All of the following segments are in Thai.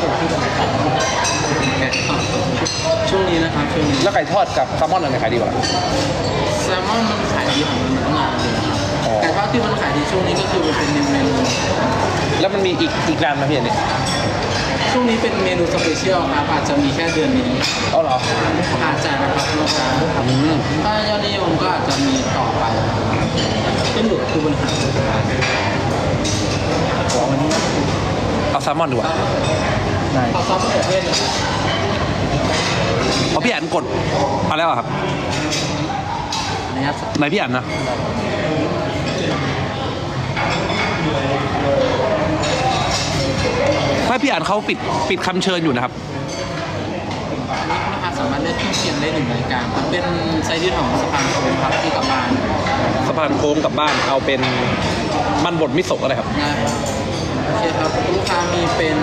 เป็นที่เป็นไก่ไก่ทอดช่วงนี้นะครับช่วงนี้แล้วไก่ทอดกับแซลมอนอันไหนขายดีกว่าแซลมอนมันขายดีของมันตั้งนานเลยนะครับอ๋อไก่ทอดที่มันขายดีช่วงนี้ก็คือมันเป็นเมนูแล้วมันมีอีกอีกนานไหมพี่อันนี้ช่วงนี้เป็นเมนูสเปเชียลครับอาจจะมีแค่เดือนนี้เอาเหรออาจจะนะครับลูกค้าอืมถ้ายอดนิยมก็อาจจะมีต่อไปขึ้นอยู่กับผู้บริหารเอาแซลมอนดีกว่า ขอซอสมะเขือเทศนะครับเพราะพี่อันกดเอาแล้วอะครับนะครับไหนพี่อันนะไม่พี่อันเขาปิดปิดคำเชิญอยู่นะครับลูกค้าสามารถเลือกเครื่องเคียงได้หนึ่งรายการครับเป็นไซส์ที่ของสะพานโค้งครับที่กลับบ้านสะพานโค้งกลับบ้านเอาเป็นมันบดมิโซะอะไรครับนะครับโอเคครับลูกค้ามีเป็น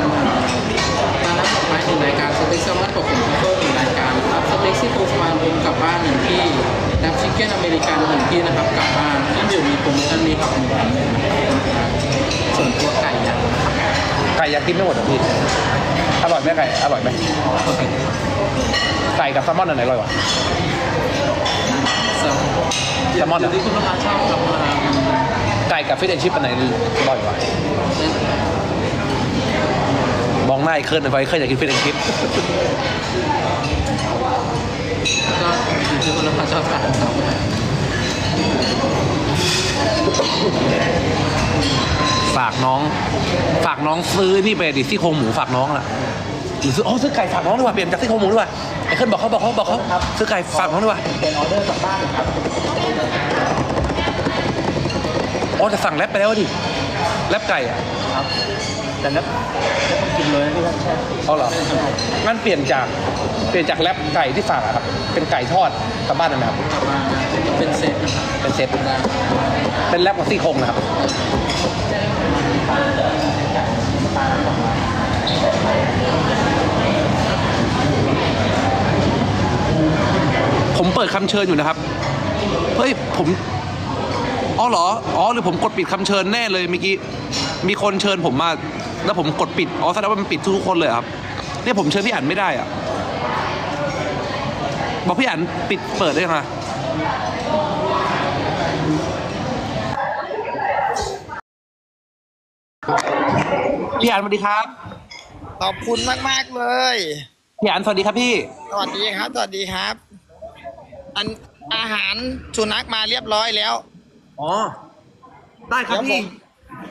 หนึ่งรายการสเต็กแซลมอนกับผงทัฟเฟิลหนึ่งรายการครับสเต็กซี่โครงสะพานโค้งกลับบ้านหนึ่งที่ดับชิคเก้นอเมริกันหนึ่งที่นะครับกลับบ้านที่อยู่มีโปรโมชั่นมีผักหนึ่งพันเลยนะครับส่วนตัวไก่ยักษ์นะครับไก่ยังกินไม่หมดเหรอพี่อร่อยไหมไก่อร่อยไหมไก่กับแซลมอนอันไหนอร่อยกว่าแซลมอนแซลมอนออะยู่ที่คุณลูกค้าชอบครับมาไก่กับฟิชแอนชิพอันไหนอร่อยกว่า มองหน้าไอ้เคิร์นไปเคิร์นอยากกินฟิชแอนชิพก็อยู่ที่คุณลูกค้าชอบกันครับฝากน้อง ฝากน้องซื้อนี่ไปดิซี่โครงหมูฝากน้องล่ะหรือซื้ออ๋อซื้อไก่ฝากน้องดีกว่าเปลี่ยนจากซี่โครงหมูดีกว่าไอ้เคิร์นบอกเขาบอกเขาบอกเขาซื้อไก่ฝากน้องดีกว่าเป็นออเดอร์กลับบ้านครับอ๋อจะสั่งแรปไปแล้วดิแรปไก่อะครับ แต่แล้วแล้วต้องกินเลยนะพี่ท่านใช่อ๋อเหรองั้นเปลี่ยนจากเปลี่ยนจากแรปไก่ที่ฝากอะครับ เป็นไก่ทอดกลับบ้านได้ไหมครับ กลับมาเป็นเซตนะครับเป็นเซตได้เป็นแรปกับซี่โครงนะครับ ผมเปิดคำเชิญอยู่นะครับ เฮ้ย ผมอ๋อเหรอ อ๋อ หรือผมกดปิดคำเชิญแน่เลยเมื่อกี้ มีคนเชิญผมมา แล้วผมกดปิดอ๋อแสดงว่ามันปิดทุกคนเลยเหรอครับเนี่ยผมเชิญพี่อั๋นไม่ได้อะบอกพี่อั๋นปิดเปิดได้ยังไงพี่อั๋นสวัสดีครับ ขอบคุณมากมากๆเลย พี่อั๋นสวัสดีครับพี่ สวัสดีครับ สวัสดีครับ อันอาหารสุนัขมาเรียบร้อยแล้ว อ๋อ ได้ครับเดี๋ยวผพี่ม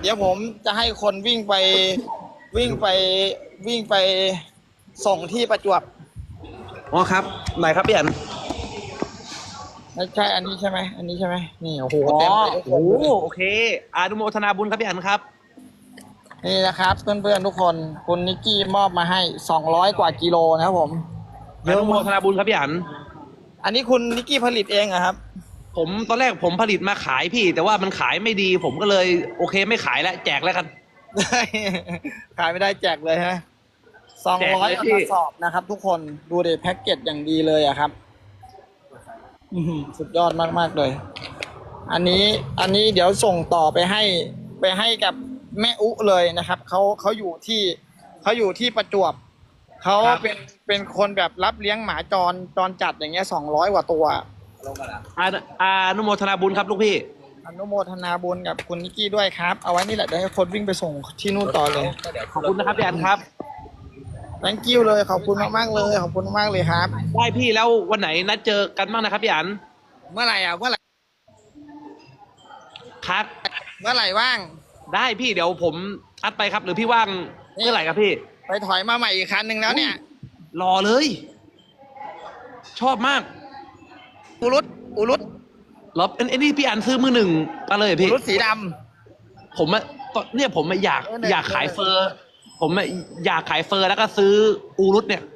เดี๋ยวผมจะให้คนวิ่งไปวิ่งไปวิ่งไปส่งที่ประจวบอ๋อครับไหนครับพี่อั๋นไม่ใช่อันนี้ใช่ไหมอันนี้ใช่ไหมนี่โอ้โหอ๋อเต็มเลยทุกคโอ้นโหโอเคอนุโมทนาบุญครับพี่อั๋นครับ นี่นะครับ เพื่อนๆทุกคนคุณนิกกี้มอบมาให้สองร้อยกว่ากิโลนะครับผม อนุโมทนาบุญครับพี่อั๋นอันนี้คุณนิกกี้ผลิตเองเหรอะครับ ผมตอนแรกผมผลิตมาขายพี่ แต่ว่ามันขายไม่ดี ผมก็เลย โอเคไม่ขายแล้วแจกแล้วกัน ขายไม่ได้แจกเลยฮะสองแจกร้อยเลยกพี่ระสอบนะครับ ทุกคนดูเดแพ็กเกจอย่างดีเลยอะครับอื้อหือสุดยอดมาก ๆ เลย อันนี้อันนี้เดี๋ยวส่งต่อไปให้ไปให้กับแม่อุเลยนะครับเขาเขาอยู่ที่เขาอยู่ที่ประจวบเขาเป็นเป็นคนแบบรับเลี้ยงหมาจรจรจัดอย่างเงี้ยสองร้อยกว่าตัว อาอานุโมทนาบุญครับลูกพี่ อนุโมทนาบุญกับคุณนิกกี้ด้วยครับ เอาไว้นี่แหละเดี๋ยวให้คนวิ่งไปส่งที่นู่นต่อเลย ขอบคุณนะครับพี่อันครับ thank you เลยขอบคุณมากๆเลยขอบคุณมากๆเลยครับ ได้พี่แล้ววันไหนนัดเจอกันบ้างนะครับพี่อันเมื่อไหร่อะเมื่อไหร่ครับ เมื่อไหร่ว่าง ได้พี่เดี๋ยวผมอัดไปครับ หรือพี่ว่างเมื่อไหร่ครับพี่ ไปถอยมาใหม่อีกคันหนึ่งแล้วเนี่ย รอเลย ชอบมาก อุรุตอุรุตรอเอ็นเอ็นนี่พี่อันซื้อมือหนึ่งมาเลยอุพี่รุตสีดผมอะตอนเนี่ยผมอะอยากเออเนี่ย อยากขายเฟอร์ ผมอะอยากขายเฟอร์แล้วก็ซื้ออูรุตเนี่ยำ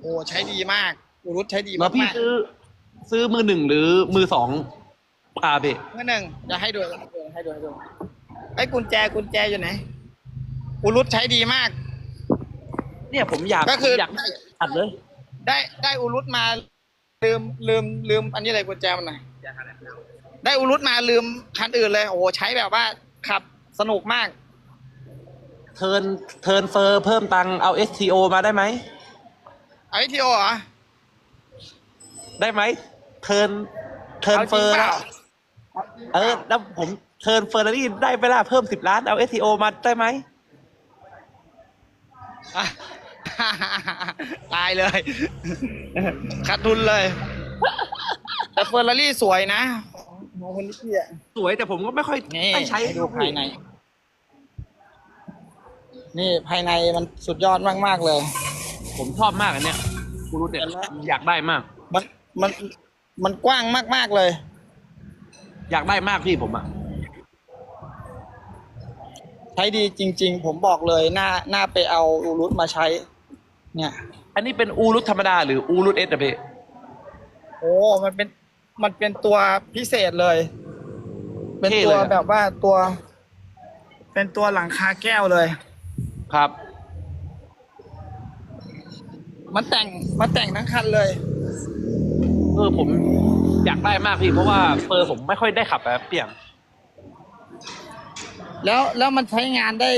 โอ้ใช้ดีมากอุรุตใช้ดีแล้มาวกพี่มากซื้อ ซื้อมือหนึ่งหรือมือสองอ่าพี่เมื่อหนึ่งจะให้ดูให้ดูให้ดูให้ดูไอ้กุญแจกุญแจอยู่ไหนอุรุตใช้ดีมาก เนี่ยผมอยากก็คือ ผมอยากได้อัดเลย ได้ได้อุรุตมา ลืมลืมลืมอันนี้อะไรกุญแจมันหน่อยได้อุรุตมาลืมคันอื่นเลยโอ้โหใช้แบบว่าขับสนุกมาก เทิร์นเทิร์นเฟอร์เพิ่มตังค์เอา STO มาได้ไหมไอทีโอเหรอได้ไหมเทิร์นเทิร์นเอาเฟจริองร์เปล่าเออแล้วผมเทิร์นเฟอร์รารี่ได้ไปละเพิ่มสิบล้านเอา STO มาได้ไหม อะ ตายเลยขาดทุนเลย แต่เฟอร์รารี่สวยนะของคนนี้พี่อะสวยแต่ผมก็ไม่ค่อยนี่ไม่ใช้ให้ดูภายใน นี่ภายในมันสุดยอดมาก ๆ เลย ผมชอบมากอันเนี้ยกูรู้เนี่ยอยากได้มาก มันมันมันกว้างมาก ๆ เลย อยากได้มากพี่ผมอะใช้ดีจริง ๆ ผมบอกเลยน่าน่าไปเอาอูรุตมาใช้ เนี่ย อันนี้เป็นอูรุตธรรมดาหรืออูรุตเอสอะพี่โอ้มันเป็นมันเป็นตัวพิเศษเลย เป็นเท่ตัเลวยอะแบบว่าตัว เป็นตัวหลังคาแก้วเลย ครับ มันแต่งมันแต่งทั้งคันเลย เออผมอยากได้มากพี่ เพราะว่าเฟอร์ผมไม่ค่อยได้ขับแบบเปลี่ยนแล้วแล้วมันใช้งานได้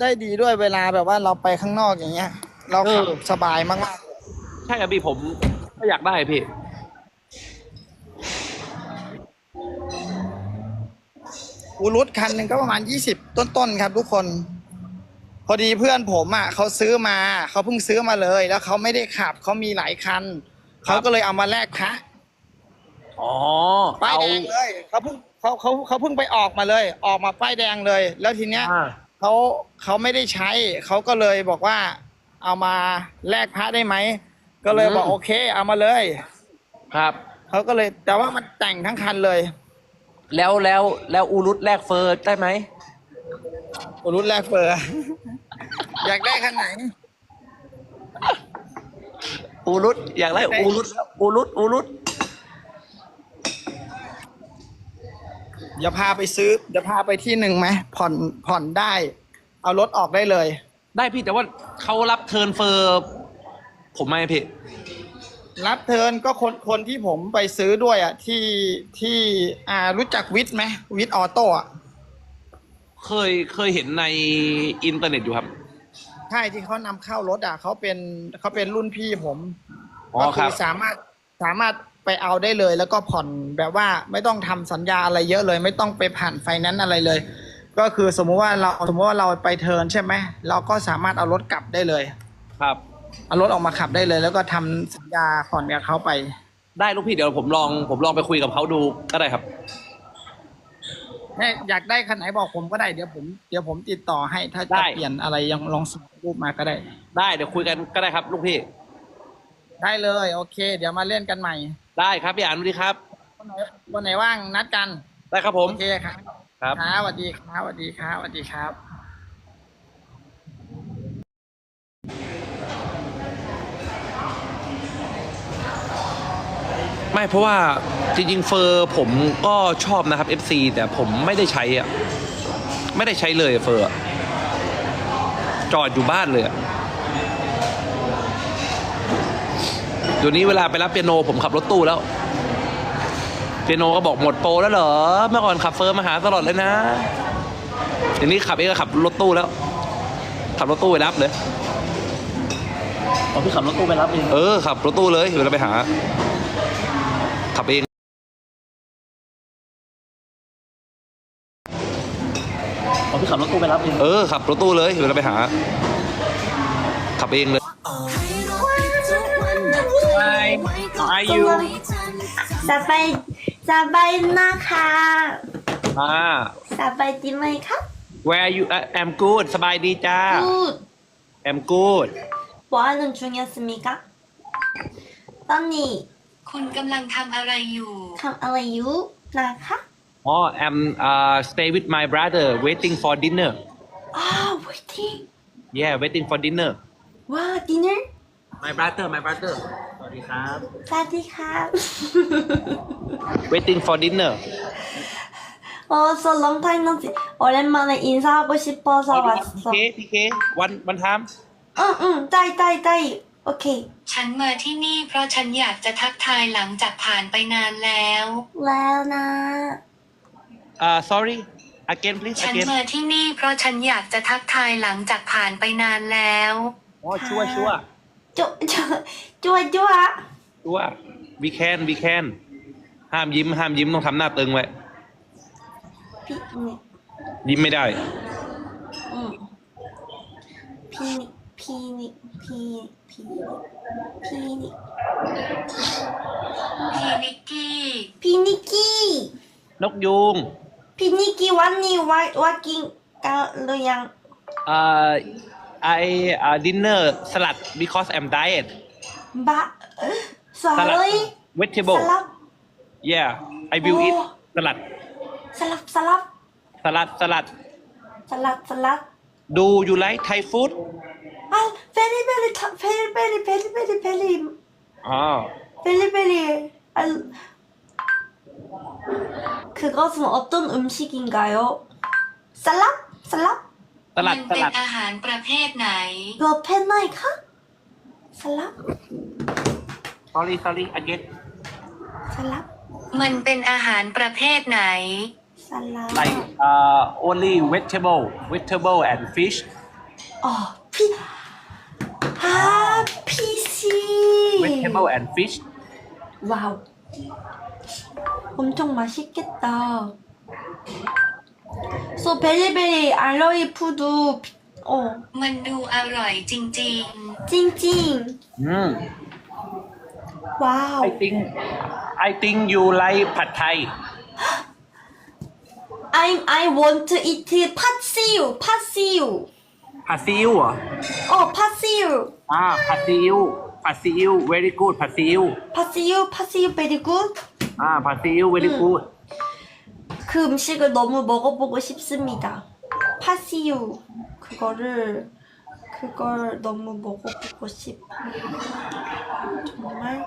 ได้ดีด้วยเวลาแบบว่าเราไปข้างนอกอย่างเงี้ย เราขับเออสบายมากใช่ครับพี่ผมก็อยากได้พี่ๆอูรุตคันหนึ่งก็ประมาณยี่สิบต้นๆครับทุกคน พอดีเพื่อนผมอะเขาซื้อมาเขาเพิ่งซื้อมาเลย แล้วเขาไม่ได้ขับเขามีหลายคันเขาก็เลยเอามาแลกพระอ๋อป้ายเอาแดงเลยเขาเพิ่งเขาเขาเขาเพิ่งไปออกมาเลย ออกมาป้ายแดงเลย แล้วทีเนี้ยอ่าเขาเขาไม่ได้ใช้เขาก็เลยบอกว่า เอามาแลกพระได้ไหม ก็เลยบอกโอเค เอามาเลย ครับ เขาก็เลยแต่ว่ามันแต่งทั้งคันเลย แล้วแล้วแล้วอูรุตแลกเฟอร์ได้ไหมรุ่นแรกเฟอร์ อยากได้คันไหน อูรุตอยากได้อูรุตแล้วอูรุตอูรุตอย่าพาไปซื้ออย่าพาไปที่หนึ่งไหมผ่อนผ่อนได้ เอารถออกได้เลย ได้พี่แต่ว่าเขารับเทิร์นเฟอร์ ผมไหมพี่ รับเทิร์นก็คนคนที่ผมไปซื้อด้วยอะที่ที่อ่ารู้จักวิทย์ไหมวิทย์ออโต้อะเคยเคยเห็นในอินเทอร์เน็ตอยู่ครับ ใช่ที่เขานำเข้ารถอะเขาเป็นเขาเป็นรุ่นพี่ผมอ๋อก็คคืรับอสามารถสามารถไปเอาได้เลย แล้วก็ผ่อนแบบว่าไม่ต้องทำสัญญาอะไรเยอะเลย ไม่ต้องไปผ่านไฟแนนซ์อะไรเลย ก็คือสมมุติว่าเราสมมติว่าเราไปเทิร์นใช่ไหมเราก็สามารถเอารถกลับได้เลยครับ เอารถออกมาขับได้เลย แล้วก็ทำสัญญาผ่อนกับเขาไป ได้ลูกพี่เดี๋ยวผมลองผมลองไปคุยกับเขาดูก็ได้ครับ ถ้าอยากได้คันไหนบอกผมก็ได้เดี๋ยวผมเดี๋ยวผมติดต่อให้ถ้าได้ จะเปลี่ยนอะไรยังลองส่งรูปมาก็ได้ ได้เดี๋ยวคุยกันก็ได้ครับ ลูกพี่ ได้เลยโอเค เดี๋ยวมาเล่นกันใหม่ได้ครับพี่อ่านดูดีครับ วันไหนวันไหนว่างนัดกันได้ครับผม โอเคครับ ครับครับสวัสดีครับสวัสดีครับสวัสดีครับ ไม่เพราะว่าจริงๆเฟอร์ผมก็ชอบนะครับ FC แต่ผมไม่ได้ใช้อะ ไม่ได้ใช้เลยเฟอร์อะจอดอยู่บ้านเลยอะเดี๋ยวนี้เวลาไปรับเปียโนผมขับรถตู้แล้ว เปียโนก็บอกหมดโปรแล้วเหรอ เมื่อก่อนขับเฟอร์มาหาตลอดเลยนะเดี๋ยวนี้ขับเองก็ขับรถตู้แล้ว ขับรถตู้ไปรับเลยอ๋อพี่ขับรถตู้ไปรับเองเออขับรถตู้เลยเวลาไปหา ขับเองอ๋อพี่ขับรถตู้ไปรับเองเออขับรถตู้เลยเวลาไปหา ขับเองเลย Hi how are you สบาย สบายนะคะอ่า สบายดีไหมคะ where are you I'm good สบายดีจ้า กูด I'm good 뭐มิก이었습นนี่,คุณกำลังทำอะไรอยู่ท come are you? 나 가? อ๋อ I'm uh stay with my brother waiting for dinner อ๋อ waiting! yeah waiting for dinner ว่า dinner? my brother my brother สวัสดีครับ สวัสดีครับ waiting for dinner 어, so long time no see. 오랜만에 인사하고 싶어서 왔 어. PK PK one one time 응, 응, 따 이, 따 이, 따 이. 오케 이. ฉันมาที่นี่เพราะฉันอยากจะทักทายหลังจากผ่านไปนานแล้ว 레오 나. uh sorry again please ฉัน again มาที่นี่เพราะฉันอยากจะทักทายหลังจากผ่านไปนานแล้ว oh sure sure จั่วจั่วจั่วจั่วตัววีแคนวีแคนห้ามยิ้ม ห้ามยิ้มต้องทำหน้าตึงไว้ พี่เนี่ยยิ้มไม่ได้ อืมพี่นี่พี่นี่พี่พี่พี่นี่พี่นิกกี้พี่นิกกี้นกยูงพี่นิกกี้วันนี้ว่าว่ากินกันหรือยัง เอ่อ I uh, dinner salad because I'm diet but sorry vegetable salad. yeah I will oh. eat salad salad salad salad salad salad salad do you like Thai food oh very very very very very very very oh very very I 그것은 어떤 음식인가 요? 살 라? 살 라? สลั มั ด น ส เป็น ลัด อาหารประเภทไหน 이거 펜나이카? 쌀랍? sorry sorry again 쌀랍? มันเป็นอาหารประเภทไหน 쌀랍 like uh, only vegetable vegetable and fish 어, 피... 아, 피시 vegetable and fish 와우 엄청 맛있겠다 So 베리베리 알로이 푸드 어 มันดูอร่อยจริง 찡찡 อืม 와우 I think I think you like ผัดไทย I I want to eat 팥새우, 팥새우. ผัดซีอิ๊วเหรอ 어, 팥새우. อ่า ผัดซีอิ๊ว ผัดซีอิ๊ว very good ผัดซีอิ๊ว 팥새우, 팥새우 very good. อ่า ผัดซีอิ๊ว very good 그 음식을 너무 먹어보고 싶습니다. 팥새우. 그거를 그걸 너무 먹어보고 싶어. 정말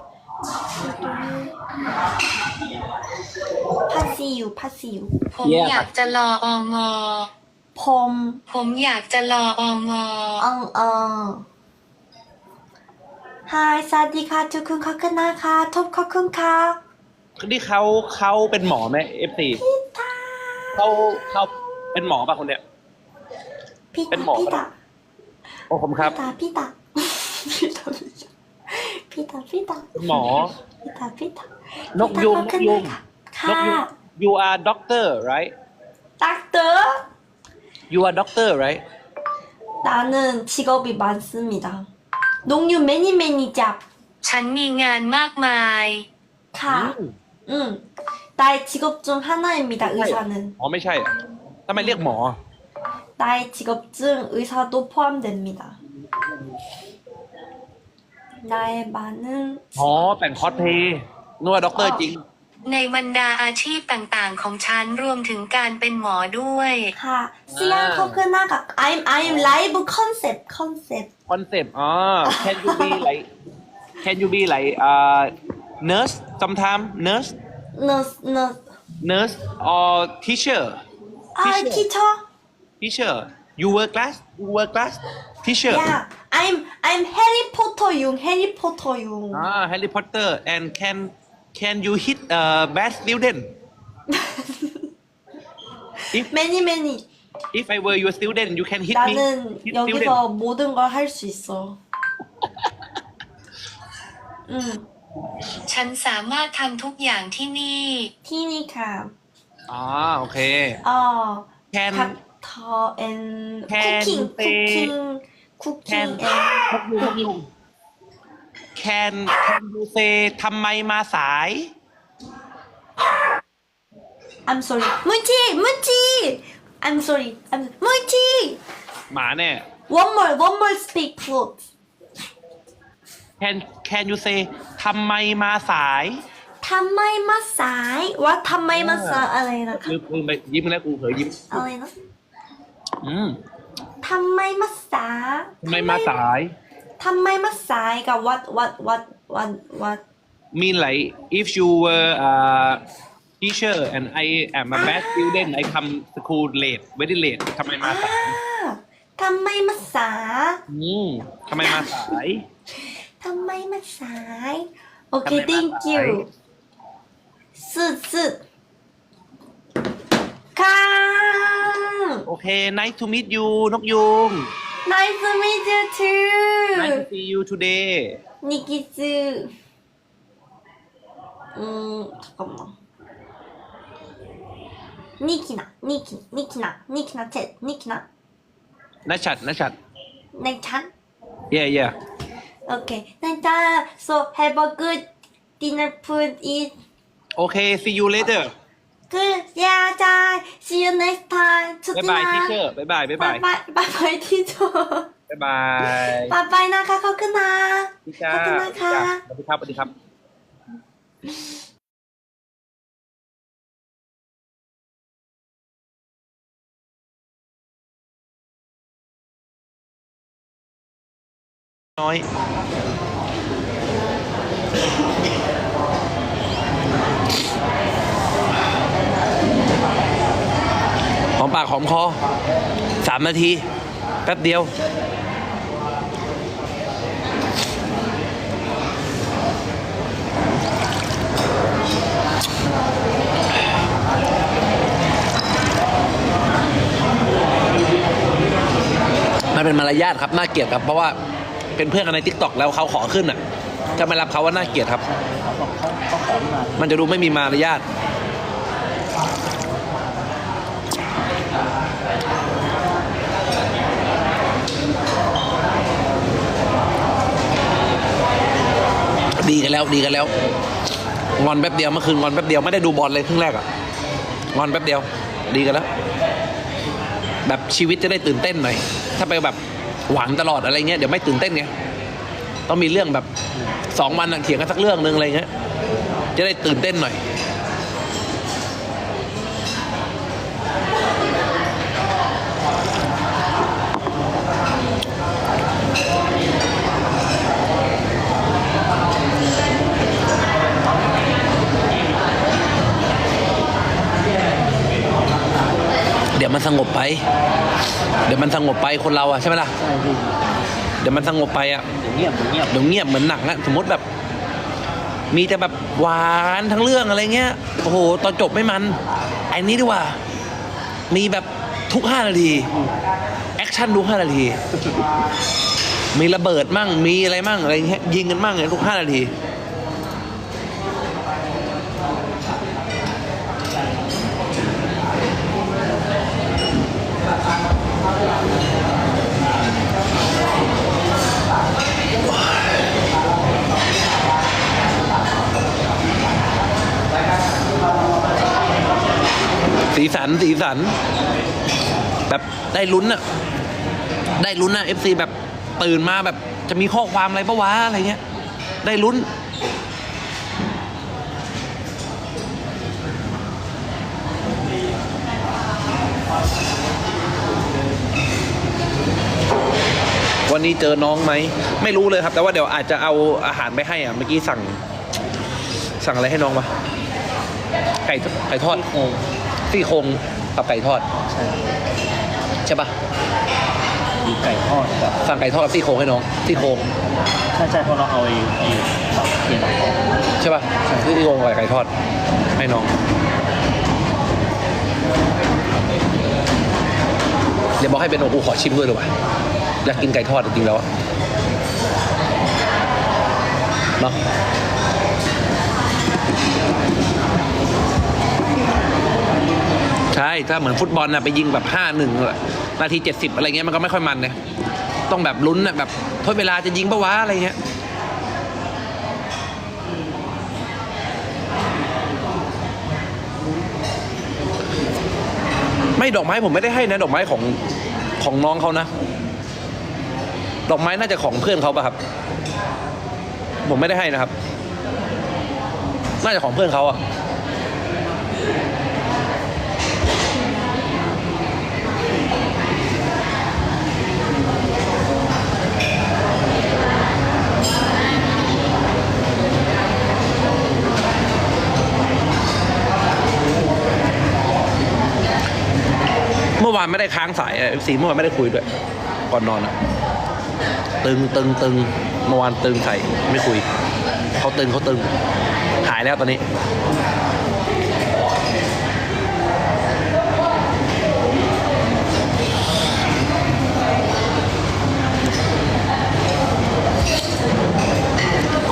팥새우, 팥새우. ๆ ผม Yeah. อยากจะรอองอ 펌, ผมอยากจะรอองอ 엉엉. 하이, 사디카, 투쿤카크나카, 톱카쿤카. นี่เขาเขาเป็นหมอไหม F4 เขาเขาเป็นหมอป่ะคนเนี้ย 피타, 뺀 먹어라. 피타. โอ้ผมครับ 피타, 피타. 피타, 피타. 피타, เป็นหมอ 피타, 피타. นกยุง นกยุง นกยุง 가. you are doctor right 닥터? you are doctor right 나는 직업이 많습니다. 농유 매니 매니 잡. ฉันมีงานมากมาย 가. 응. 나의 직업 중 하나입니다. 의사는. อ๋อไม่ใช่อะทำไมเรียกหมอ 나의 직업 중 의사도 포함됩니다. 나의 많은 อ๋อแต่งคอสเพลย์นึกว่าด็อกเตอร์จริง ในบรรดาอาชีพต่างๆ ของฉันรวมถึงการเป็นหมอด้วย 가. 시안 코크나가. I'm I'm live concept concept. คอนเซปต์อ๋อ can you be like can you be like uh nurse sometime nurse Nurse nurse. nurse or teacher 아 teacher. teacher you work class you work class teacher Yeah. I'm I'm Harry Potter 용 Harry Potter 용. อ่า Harry Potter and can can you hit uh bad student many many. if I were your student you can hit me 나는 hit student 여기서 모든 걸 할 수 있어. 응. ฉันสามารถทำทุกอย่างที่นี่ ที่นี่ค่ะอ๋อโอเค อ๋อ can ผักทอ and Can cooking say- cooking cooking Can- and can can you say ทำไมมาสาย I'm sorry มุจิมุจิ I'm sorry I'm มุจิ หมาเนี่ย one more one more speak please can can you say ทำไมมาสาย ทำไมมาสายว่าทำไมมาสายอะไรนะคะลืมลืมไปยิ้มแล้วกูเผลอยิ้ม อะไรนะอืมทำไมมาสายทำไมมาสาย ทำไมมาสายกับ what what what what what mean like if you were a teacher and I am a bad student I come school late very late ทำไมมาอ่าสายทำไมมาสาย อืมทำไมมาสาย ทำไมมันสาย โอเค ทำไมมัน thank you สุดสุดๆค่ะ โอเค nice to meet you นกยุง nice to meet you nice too to see you today ニキズうーん、とかも。ニキナ、ニキ、ニキナ、ニキナチェ、ニキナ、ナชัดนัชัดネイちゃん yeah yeah Okay 넥찬 so have a good dinner food eat โอเค see you later good yeah bye see you next time บ๊ายบาย teacher บ๊ายบายบ๊ายบาย bye bye bye teacher บ๊ายบาย bye bye นะคะขอบคุณนะพี่จ้าขอบคุณนะคะสวัสดีครับสวัสดีครับ น้อยหอมปากหอมคอสามนาที แป๊บเดียว มันเป็นมารยาทครับ น่าเกลียดครับ เพราะว่า เป็นเพื่อนกันในทิกตอกแล้วเขาขอขึ้นอะจะไม่รับเขาว่าน่าเกลียดครับมามันจะดูไม่มีมารยาทดีกันแล้วดีกันแล้วงอนแป๊บเดียวเมื่อคืนงอนแป๊บเดียวไม่ได้ดูบอลเลยครึ่งแรกอะงอนแป๊บเดียว ดีกันแล้ว แบบชีวิตจะได้ตื่นเต้นหน่อย ถ้าไปแบบ หวังตลอดอะไรเงี้ยเดี๋ยวไม่ตื่นเต้นไงต้องมีเรื่องแบบสองวันเถียงกันสักเรื่องหนึ่งอะไรเงี้ยจะได้ตื่นเต้นหน่อย เดี๋ยวมันสงบไป เดี๋ยวมันสงบไปคนเราอะใช่ไหมล่ะใช่พี่เดี๋ยวมันสงบไปอะเดี๋ยวเงียบเดี๋ยวเงียบเดี๋ยวเงียบเหมือนหนังอะสมมติแบบ มีแต่แบบหวานทั้งเรื่องอะไรเงี้ยโอ้โหตอนจบไม่มันไอ้นี้ดีกว่า มีแบบทุกห้านาทีแอคชั่นทุกห้านาที มีระเบิดมั่งมีอะไรมั่งอะไรเงี้ยยิงกันมั่งเนี่ยทุกห้านาที สีสัน แบบได้ลุ้นอะได้ลุ้นอะเอฟซีแบบตื่นมาแบบจะมีข้อความอะไรปะวะอะไรเงี้ย ได้ลุ้น วันนี้เจอน้องไหม ไม่รู้เลยครับ แต่ว่าเดี๋ยวอาจจะเอาอาหารไปให้อะ เมื่อกี้สั่ง สั่งอะไรให้น้องวะไก่ไก่ทอดโอ ซี่โครงกับไก่ทอดใช่ใช่ปะมีไก่ทอดกับสั่งไก่ทอดกับซี่โครงให้น้องซี่โครงใช่ใช่เพราะเราเอาไอ้ไอ้สับเทียนใช่ปะซี่โครงกับไก่ทอดให้น้องเดี๋ยวบอกให้เป็นโอกูขอชิมด้วยหรือวะอยากกินไก่ทอดจริงๆแล้วอะเนาะ ใช่ ถ้าเหมือนฟุตบอลน่ะไปยิงแบบห้าหนึ่งนาทีเจ็ดสิบอะไรเงี้ยมันก็ไม่ค่อยมันเลยต้องแบบลุ้นน่ะแบบทดเวลาจะยิงปะวะอะไรเงี้ยไม่ดอกไม้ผมไม่ได้ให้นะดอกไม้ของของน้องเขานะ ดอกไม้น่าจะของเพื่อนเขาป่ะครับ ผมไม่ได้ให้นะครับ น่าจะของเพื่อนเขาอะานไม่ได้ค้างสายเอฟซีเมื่อวานไม่ได้คุยด้วย ก่อนนอนอะตึงตึงตึงเมื่อวานตึงใส่ไม่คุยเขาตึงเขาตึงหายแล้วตอนนี้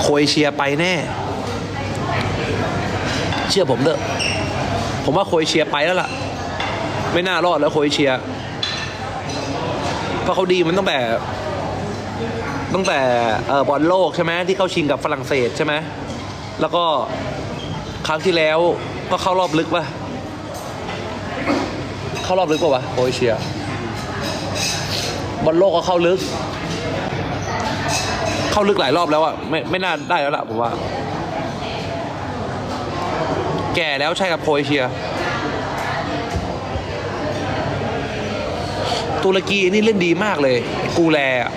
คุยเชียร์ไปแน่ เชื่อผมเถอะผมว่าคุยเชียร์ไปแล้วล่ะ ไม่น่ารอดแล้วโครเอเชีย เพราะเขาดีมันตั้งแต่ตั้งแต่เออบอลโลกใช่ไหมที่เข้าชิงกับฝรั่งเศสใช่ไหมแล้วก็ครั้งที่แล้วก็เข้ารอบลึกป่ะเข้ารอบลึกป่ะวะโครเอเชีย บอลโลกก็เข้าลึก เข้าลึกหลายรอบแล้วอะไม่ไม่น่าได้แล้วล่ะผมว่า แก่แล้วใช่กับโครเอเชีย ตุรกีนี่เล่นดีมากเลย กูแลอ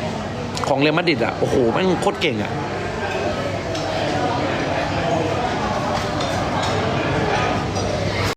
ของเรอัลมาดริดอะโอ้โหแม่งโคตรเก่งอะ